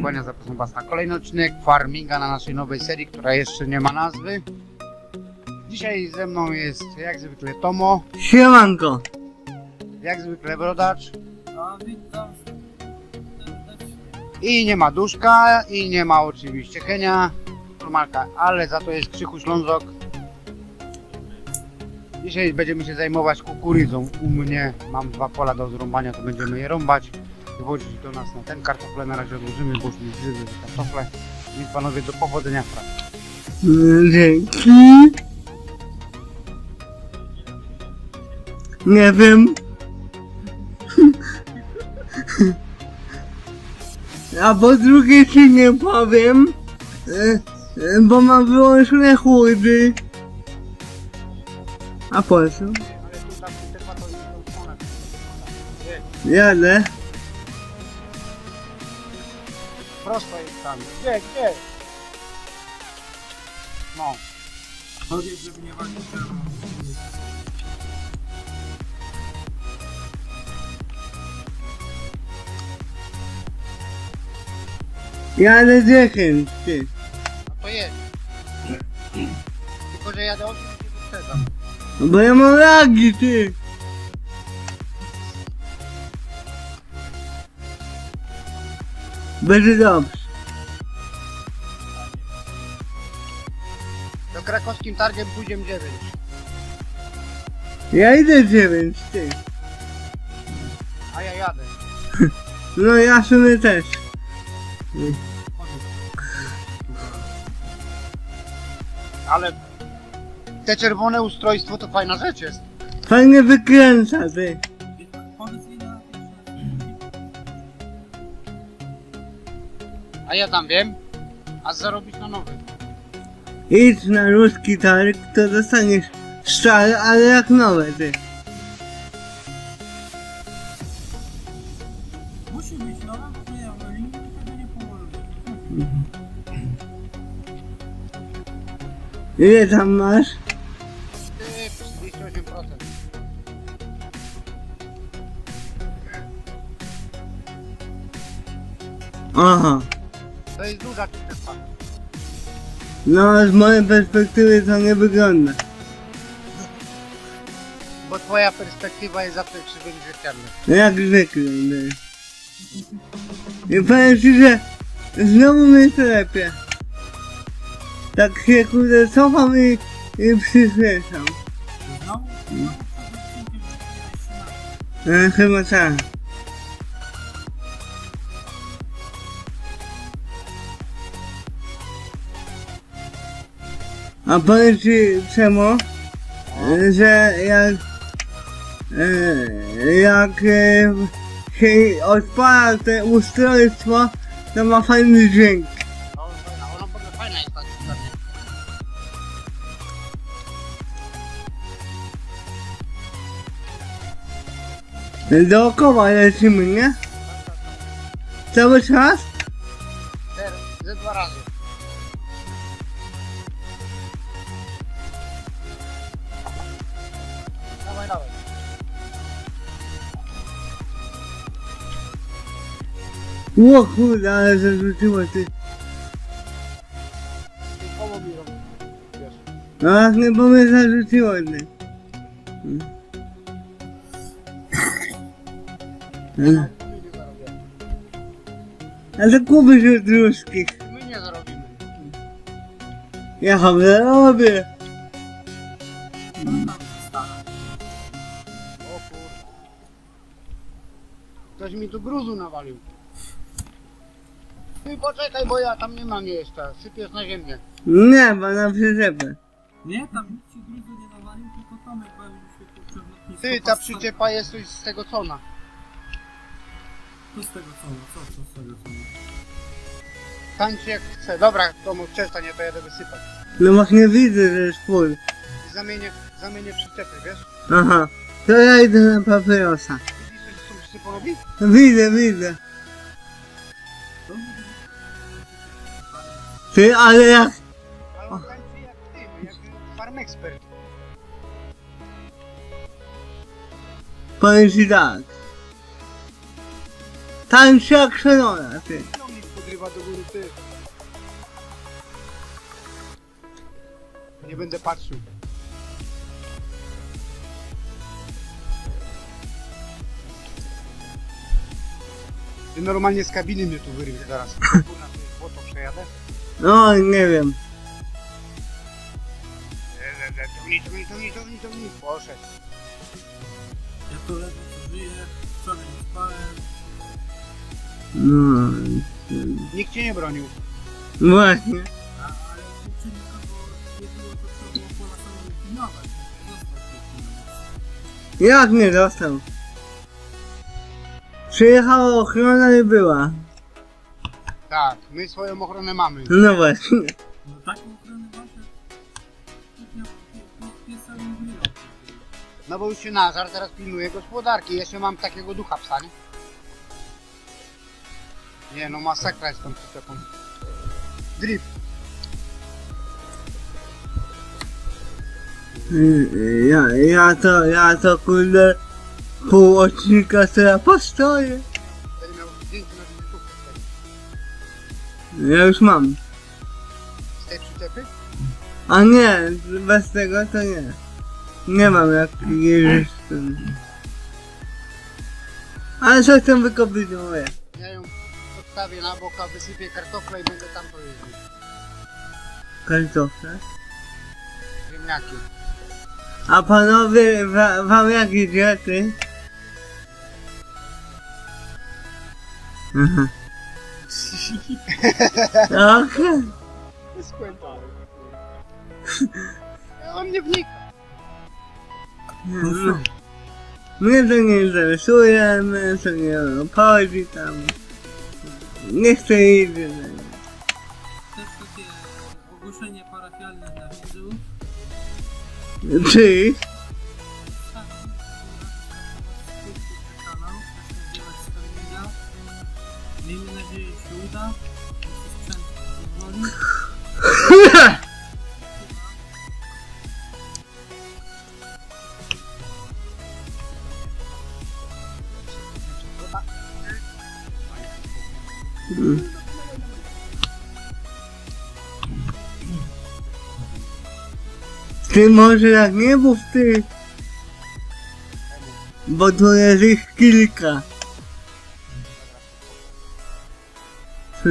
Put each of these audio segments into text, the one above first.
Kłania, zapraszam Was na kolejny odcinek Farminga na naszej nowej serii, która jeszcze nie ma nazwy. Dzisiaj ze mną jest jak zwykle Tomo, Siemanko. jak zwykle Brodacz witam serdecznie. i nie ma Duszka i nie ma oczywiście Henia, normalka, ale za to jest Krzychu Ślązok. Dzisiaj będziemy się zajmować kukurydzą. U mnie mam dwa pola do zrąbania, to będziemy je rąbać. Wywozić do nas na ten kartofle na razie odłożymy, bo już mi grzyby w kartofle. Więc panowie do powodzenia w pracy. Dzięki. Nie wiem. A po drugie ci nie powiem, e, e, bo mam wyłączone chłody. A po co? Te. Jadę. Tam. Gdzie, gdzie? No. Powiedz, żeby nie walić drzewa. Jadę 10, ty. No to jedź. Tylko, że jadę 8 i wyprzedzam. No Bo ja mam lagi, ty. Będzie dobrze. Targiem pójdziemy 9. Ja idę 9, ty. A ja jadę. No ja sobie też. Ale te czerwone ustrojstwo to fajna rzecz jest. Fajnie wykręca, ty. A ja tam wiem. A zarobić na nowy. એ જના રોજ કી તારીખ તો દસાંગે સ્ટાર આલેખ ન વધે એ તમાર No, z mojej perspektywy to nie wygląda. Bo twoja perspektywa jest zawsze krzywym zwierciadlem. No Jak zwykle, ty. I powiem ci, że znowu mnie telepie. Tak się kurde cofam i, i przyspieszam. Znowu? E, chyba tak. A powiem ci czemu? Że jak e, jak e, się odpala te ustrojstwo, to ma fajny dźwięk. No, fajna, ona bardzo fajna jest ta czytelnia. Dookoła lecimy, nie? Cały czas? Teraz, ze dwa razy. Ło kurde, ale zarzuciło ty. Koło mi robi. Wiesz. No bo mnie zarzuciło ty. Mm. Mm. My nie zarobimy. Ale kupisz od ruskich. My nie zarobimy. Ja chyba robię. tam stara. O. Ktoś mi tu gruzu nawalił. Ty poczekaj, bo ja tam nie mam jeszcze. Sypiesz na ziemię. Nie, bo na przyczepę. Nie, tam nikt ci gruzu nie nawalił, tylko Tomek bawił się w lotnisko. Ty, ta przyczepa jest coś z tego cona. Co z tego co? Co, co z tego co? Tańczy jak chce. Dobra, to mu przestań, ja to jadę wysypać. No właśnie widzę, że jest twój. I zamienię, zamienię przyczepy, wiesz? Aha. To ja idę na papierosa. Widzisz, co się robi? Widzę, widzę. Ty, ale jak... Ale on tańczy jak ty, jak farm expert. Powiem ci tak. Tańczy jak szalona, ty. Ciągnik pod chyba do góry ty. Nie będę patrzył. Ty normalnie z kabiny mnie tu wyrwie zaraz. Kurna, tu jest błoto przejadę. No, nie wiem. Ciągnij, ciągnij, ciągnij, ciągnij, ciągnij. Poszedł. Ja to co żyję, wczoraj nie spałem. No, Nikt cię nie bronił. właśnie. A, ale kurczę nikogo nie było, to trzeba było pola samą pilnować. Zostać tu pilnować. Jak nie dostał? Przyjechała ochrona i była. Tak, my swoją ochronę mamy. No właśnie. No taką ochronę nie wyjął. No bo już się Nazar teraz pilnuje gospodarki. Jeszcze mam takiego ducha psa, nie? Nie no, masakra jest tą przyczepą. Drift. Ja, ja to, ja to kurde pół odcinka co ja postoję. Ja już mam. z tej przyczepy. A nie, bez tego to nie. Nie mam jak jeździć z tym. Ale co chcę wykopić moje? Ja ją odstawię na boka, wysypię kartofle i będę tam to jeździł. Kartofle. Ziemniaki. A panowie, wa, wam jak idzie, ty? Aha. Okej. Skłętałem. On nie wnika. No. Mnie to nie interesuje, mnie to nie obchodzi tam. Nie chcę iść. Też takie ogłoszenie parafialne dla widzów. Czy? Miejmy nadzieję, że się uda. Ty może jak nie mów ty. Bo tu jest ich kilka.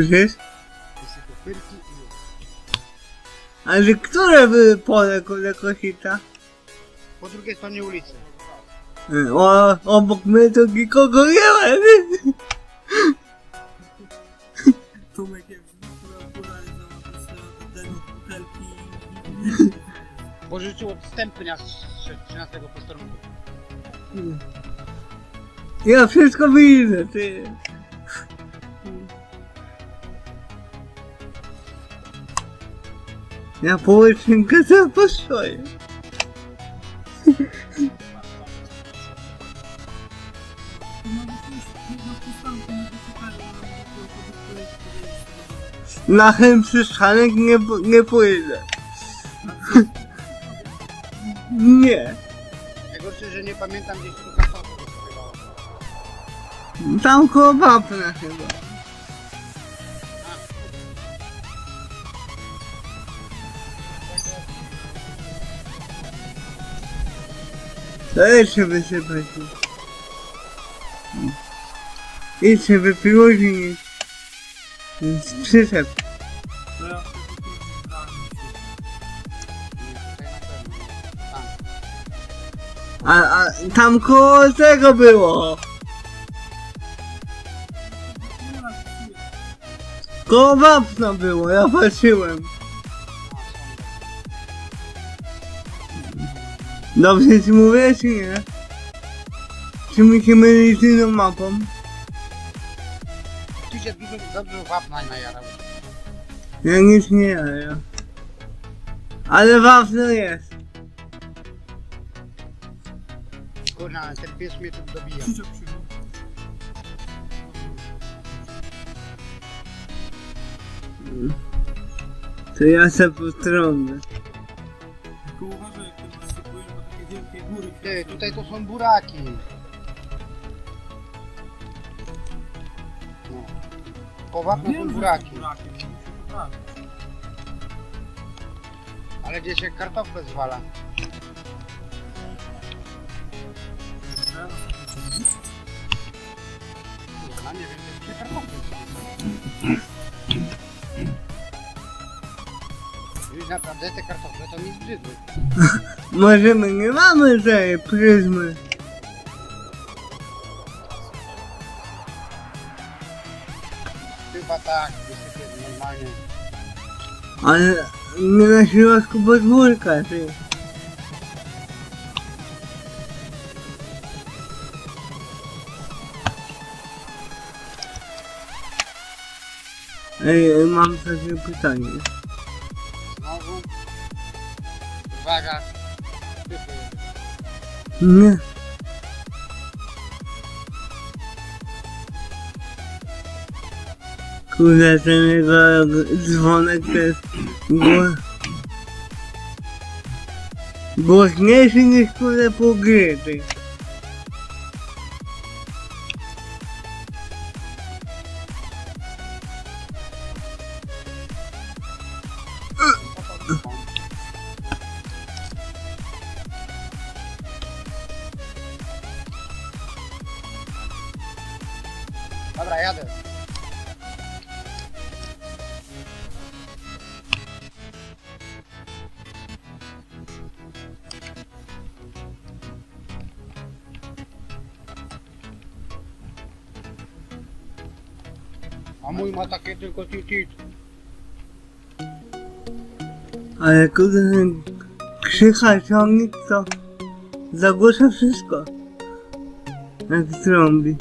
I już. Ale które były pole kule kosita? Po drugiej stronie ulicy. O, obok mnie to nikogo nie ma. Tomek jak zwykle okulary od tego butelki. Pożyczył od stępnia z 13 posterunku. Ja wszystko widzę, ty. Ale dopiero po dyspozycji podejść. Na chęć przystanek nie, nie pójdę. Nie. Najgorsze, że nie pamiętam gdzieś tu kartofle rozsypywało. Tam koło wapna chyba. Dałem się. Nie, tutaj na pewno. nie. Tam. A, a tam koło tego było. Koło wapna było, ja patrzyłem. Dobrze ci mówię, czy nie? Czy mi się myli z inną mapą? Tu się dużo, dużo wapna najarał. Ja nic nie jadę. Ale wapno jest. Kurna, ten pies mnie tu dobija. To ja se potrąbę. Tylko uważaj góry. Ty, tutaj to są buraki. No. po wapno Wiem, są że buraki. buraki, no, to prawda. Ale gdzie się kartofle zwala. Kurwa, nie wiem, gdzie się kartofle zwala. Naprawdę te kartofle to mi zbrzydły. Może my nie mamy tej pryzmy. Chyba tak, wysypię normalnie. Ale nie na środku podwórka, ty. Ej, mam takie pytanie. Nie. Kurde, ten jego dzwonek to jest gło... głośniejszy niż kurde pół gry, A mój ma takie tylko tit Ale kurde, krzycha ciągnik to zagłusza wszystko. Jak trąbi.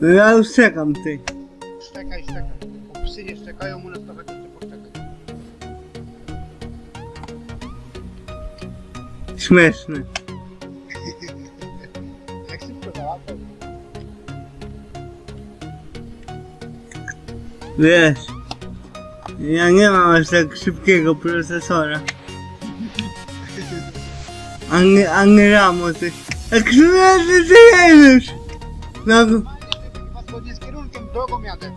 No Ja już czekam, ty. Szczekaj, szczekaj. Bo psy nie szczekają, u nas to będzie poczekać. Śmieszne. Jak Wiesz, ja nie mam aż tak szybkiego procesora. Ani, ani ramu, ty. Jak ty, ty jedziesz? Że chyba zgodnie z kierunkiem drogą jadę.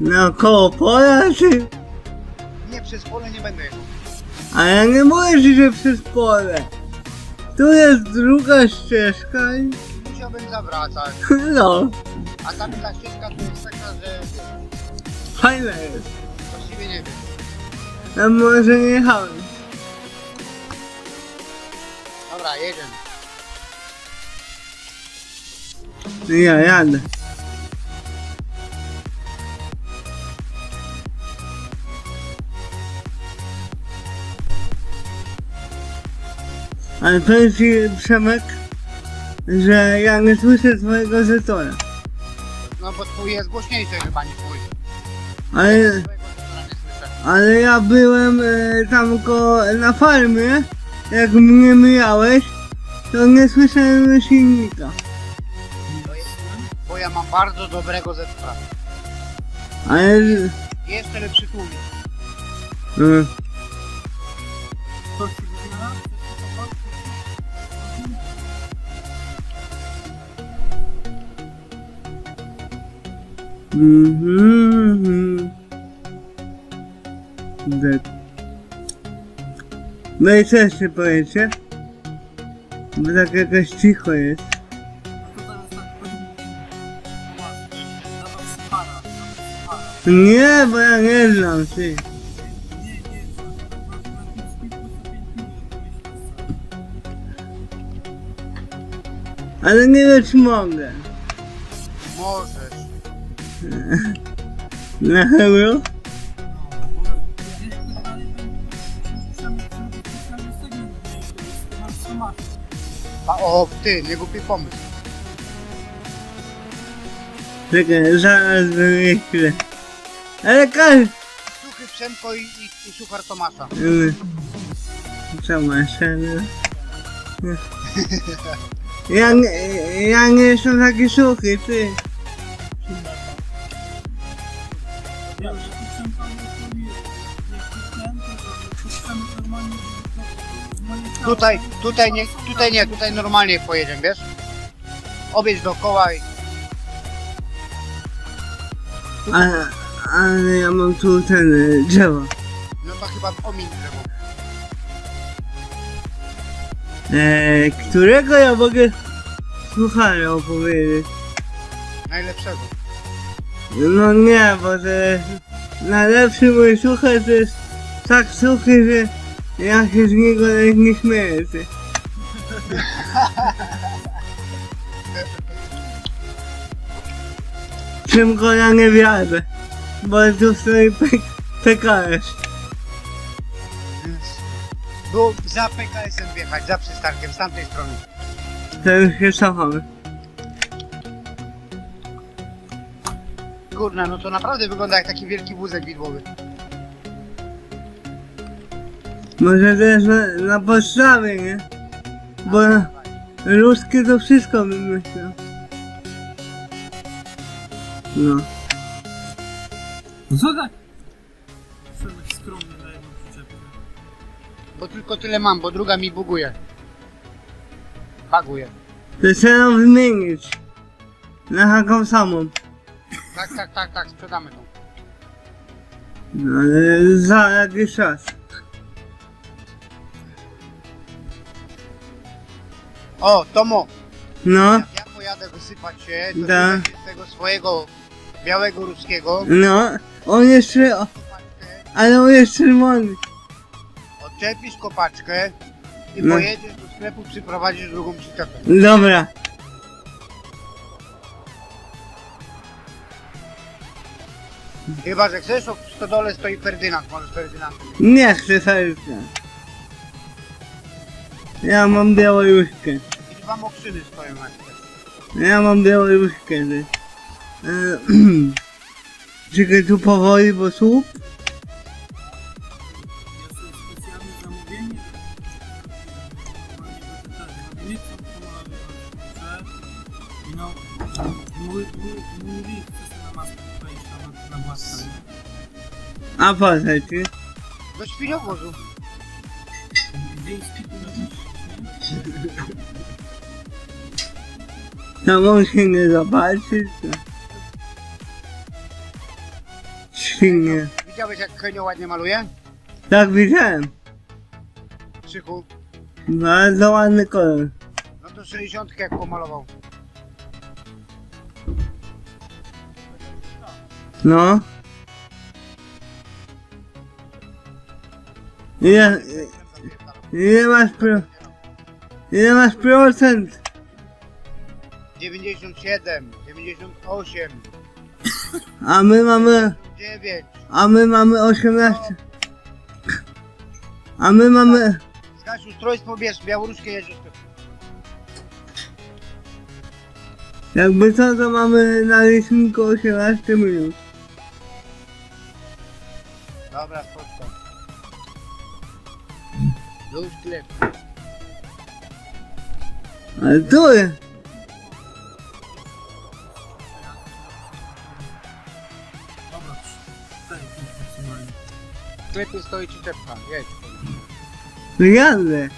na koło pola, ty? Nie, przez pole nie będę jechał. A ja nie mówię ci, że przez pole. Tu jest druga ścieżka i... Musiałbym zawracać. No, A tam ta ścieżka to jest taka, że fajne jest. właściwie nie wiem. Ja może nie jechałem. Dobra, jedziemy. Ja jadę. Ale powiem ci, Przemek, że ja nie słyszę twojego zetora. No bo twój jest głośniejszy chyba niż mój. Ale, ale ja byłem e, tam ko na farmie, jak mnie mijałeś, to nie słyszałem silnika. To jest, bo ja mam bardzo dobrego zetora. Ale... Jeszcze lepszy tłumik. E, Mhm. Tak. No i co jeszcze powiecie? Bo tak jakoś cicho jest. Nie, bo ja nie znam, ty. Ale nie wiem, czy mogę. Możesz. Na euro? A o, ty, nie głupi pomysł. Czekaj, zaraz wymyślę. Ale każ... Suchy Przemko i, i, i suchar Tomasza. Yy, Co masz? no? Ja nie, ja nie jestem taki suchy, ty. Tutaj, tutaj nie, tutaj nie, tutaj normalnie pojedziemy, wiesz? Objedź dookoła i... Ale, ale ja mam tu ten y, drzewo. No to chyba omiń drzewo. E, którego ja mogę słuchania opowiedzieć? Najlepszego. No nie, bo to jest najlepszy mój słuchacz to jest tak suchy, że ja się z niego nawet nie śmieję. Ty. Czym go ja nie wiadę, bo tu stoi PKS. Było za PKS-em wjechać, za przystankiem, z tamtej strony. To już się cofamy. Kurna, no to naprawdę wygląda jak taki wielki wózek widłowy. Może też na, na podstawie, nie? Bo ruskie to wszystko wymyślą. No. No co tak? Przemek skromny na jedną przyczepkę. Bo tylko tyle mam, bo druga mi buguje. Baguje. To trzeba wymienić. Na taką samą. Tak, tak, tak, tak, sprzedamy tą. No, ale za jakiś czas. O, Tomo, No, jak ja pojadę wysypać się, to Da. ty tego swojego białego ruskiego, no. On jeszcze, o, kopaczkę, ale on jest czerwony. odczepisz kopaczkę i No. pojedziesz do sklepu, przyprowadzisz drugą przyczepę. Dobra. Chyba, że chcesz, to w stodole stoi Ferdynand, możesz Ferdynantem. Nie chcę serca. Ja mam białoruszkę. I dwa mokrzyny stoją na. Ja mam białoruszkę. ty. E, Czekaj tu powoli, bo słup. A po co ci? Do świniowozu. On się nie zobaczy, to... Świnie. Widziałeś jak Henio ładnie maluje? Tak widziałem. Krzychu. Bardzo ładny kolor. No to 60 jak pomalował. No. Ile, ile masz pro... Ile masz procent? 97, 98, A my mamy... 9. A my mamy 18. A my mamy... Zgaś ustrojstwo, bierz, białoruskie jedziesz. Jakby co, to mamy na liczniku 18 minut. Dobra, spoczko. Już klep. Ale tu jest. Sklepie stoi przyczepka, jedź. Jadę.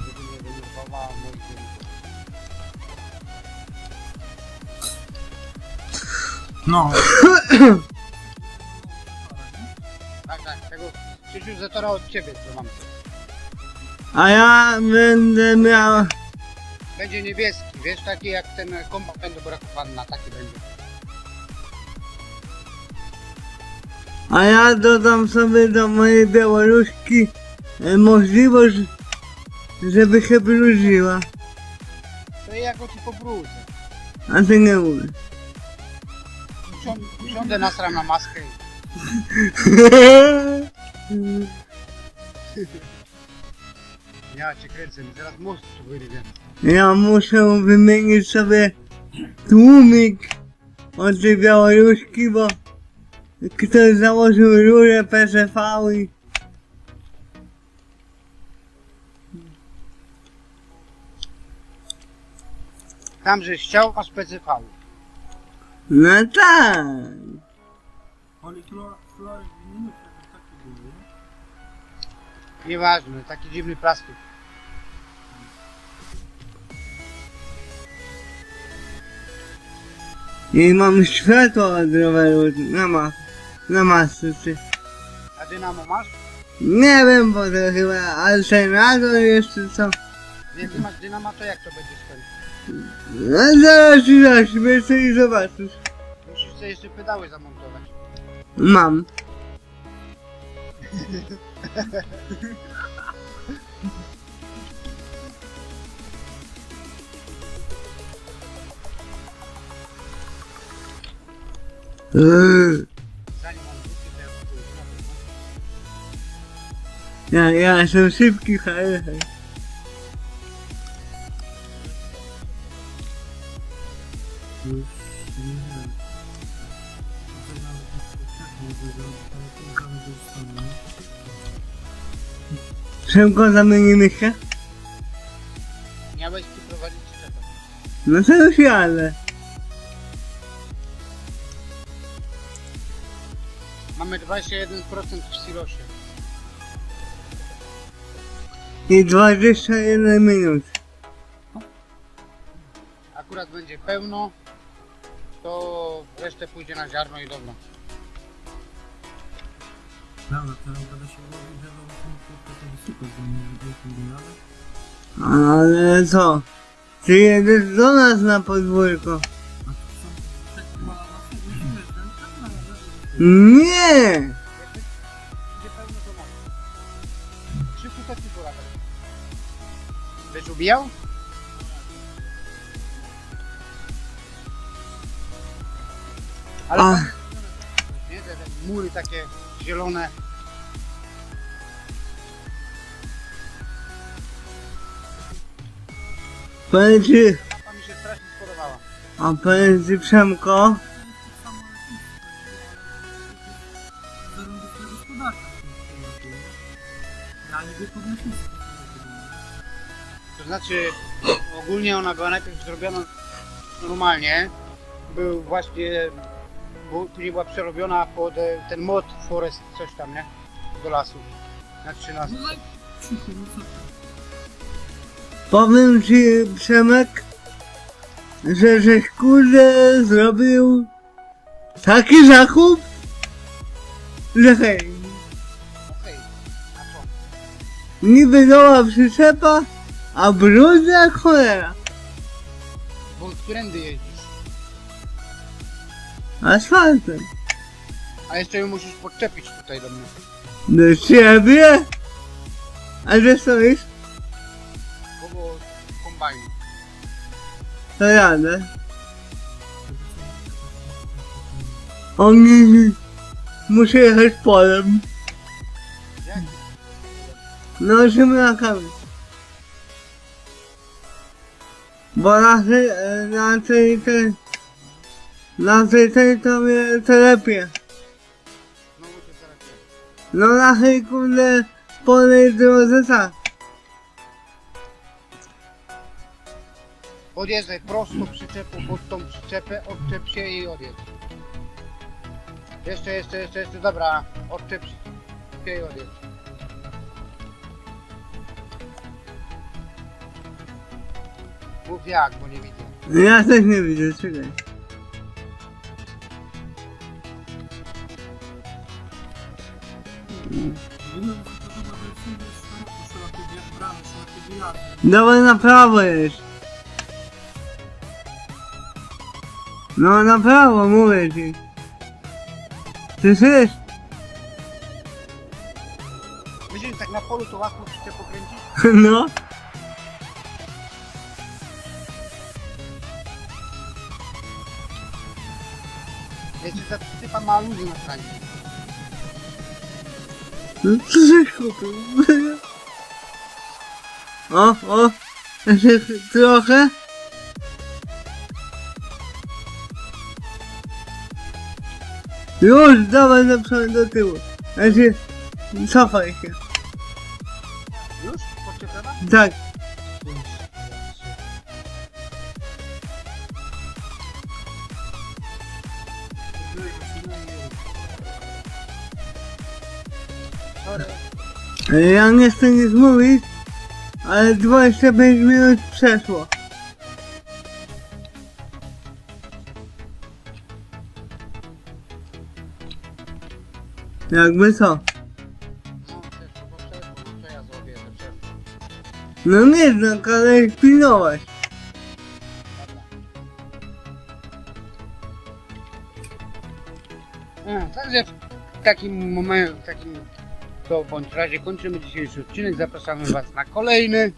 Żeby nie denerwowała moich dzienników. No. Tak, tak, tego Krzysiu Zetora od ciebie co mam. A ja będę miał... Będzie niebieski, wiesz, taki jak ten kombat panna, taki będzie. A ja dodam sobie do mojej białoruszki e, możliwość, żeby się brudziła. To ja jako ci pobrudzę. A ty nie mówisz. Usią- Usiądę nasram na maskę i... Ja cię kręcę, mi zaraz mózg tu wyrwie. Ja muszę wymienić sobie tłumik od tej białoruszki, bo ktoś założył rurę PCV i... Tam, żeś chciał, masz PCV. No tak. Polyfluor, Nieważne, taki dziwny plastik. I mam światło od roweru na ma, na czy- A dynamo masz? Nie wiem, bo to chyba alternator jeszcze co. Nie, ty masz dynama, to jak to będziesz ten? No zaraz ci zaśmiesz i zobaczysz. Musisz sobie jeszcze pedały zamontować. Mam. Eee, Zanim on wróci, to ja spróbuję. Ja, ja jestem szybki, hej, ale? Szybko zamienimy się? Miałeś tu prowadzić przyczepę. No już jadę. Mamy 21% w silosie. I 21 minut. Akurat będzie pełno, to resztę pójdzie na ziarno i dobra. Dobra, teraz będę się robił, że to to super, bo nie wiem, ale... Ale co? Ty jedziesz do nas na podwórko. Nie! Będzie pełno to taki polatać. Będziesz ubijał? Ale nie? Te mury takie zielone. Powiem ci, Lampa mi się strasznie spodobała. a powiem ci Przemko, gospodarka? Ja niby podnośnictwo. To znaczy, ogólnie ona była najpierw zrobiona normalnie. Był właśnie, bu- później była przerobiona pod e, ten mod Forest, coś tam, nie? Do lasu. Na 13. No powiem ci Przemek, że żeś kurde zrobił taki zakup, że hej, Okej, a co? niby nowa przyczepa, a brudna jak cholera. Bo którędy jeździsz? Asfaltem. A jeszcze ją musisz podczepić tutaj do mnie. Do ciebie? A że stoisz? Koło kombajnu. To jadę. Oni... Muszę jechać polem. Jak? No, ziemniakami. Bo na tej, e, na tej, to mnie telepie. Znowu cię jest. No na tej kurde polnej drodze tak. Podjeżdżaj prosto przyczepą pod tą przyczepę, odczep się i odjedź. Jeszcze, jeszcze, jeszcze, jeszcze, dobra, odczep się i odjedź. Mów jak, bo nie widzę. Ja też nie widzę, czekaj. Dawaj na prawo jest. No na prawo, mówię ci. Słyszysz? Że tak na polu to łatwo przyczep pokręcić? No. Jeszcze przyczepa ma luzy na stanie. Żeś kupił? O, o. Trochę. Już, dawaj na przód do tyłu. Znaczy, cofaj się. Już? Podczepiona? Tak. Ja nie chcę nic mówić, ale 25 minut przeszło. Jakby co? No, nie tak, ale pilnować. E, Także w takim momencie, w takim to bądź razie kończymy dzisiejszy odcinek. Zapraszamy Was na kolejny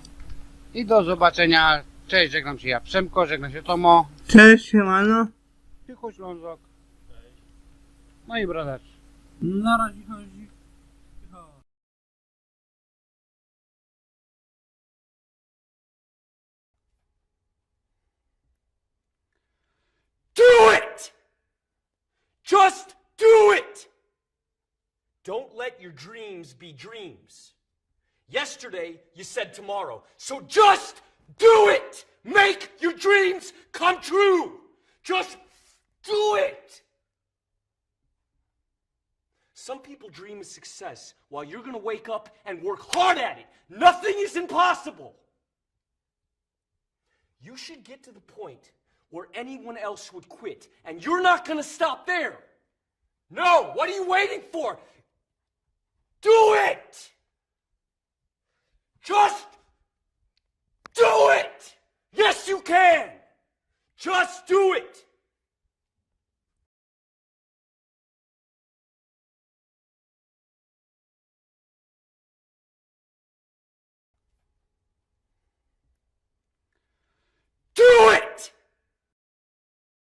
i do zobaczenia. Cześć, żegnam się ja Przemko, żegnam się Tomo, Cześć, siemano. Tycho Ślązok, no i brodacz. Na razie chodzi. Do it! Just do it! Don't let your dreams be dreams. Yesterday, you said tomorrow. So just do it! Make your dreams come true! Just do it! Some people dream of success while you're gonna wake up and work hard at it. Nothing is impossible. You should get to the point where anyone else would quit, and you're not gonna stop there. No, what are you waiting for? Do it! Just do it! Yes, you can! Just do it! Do it!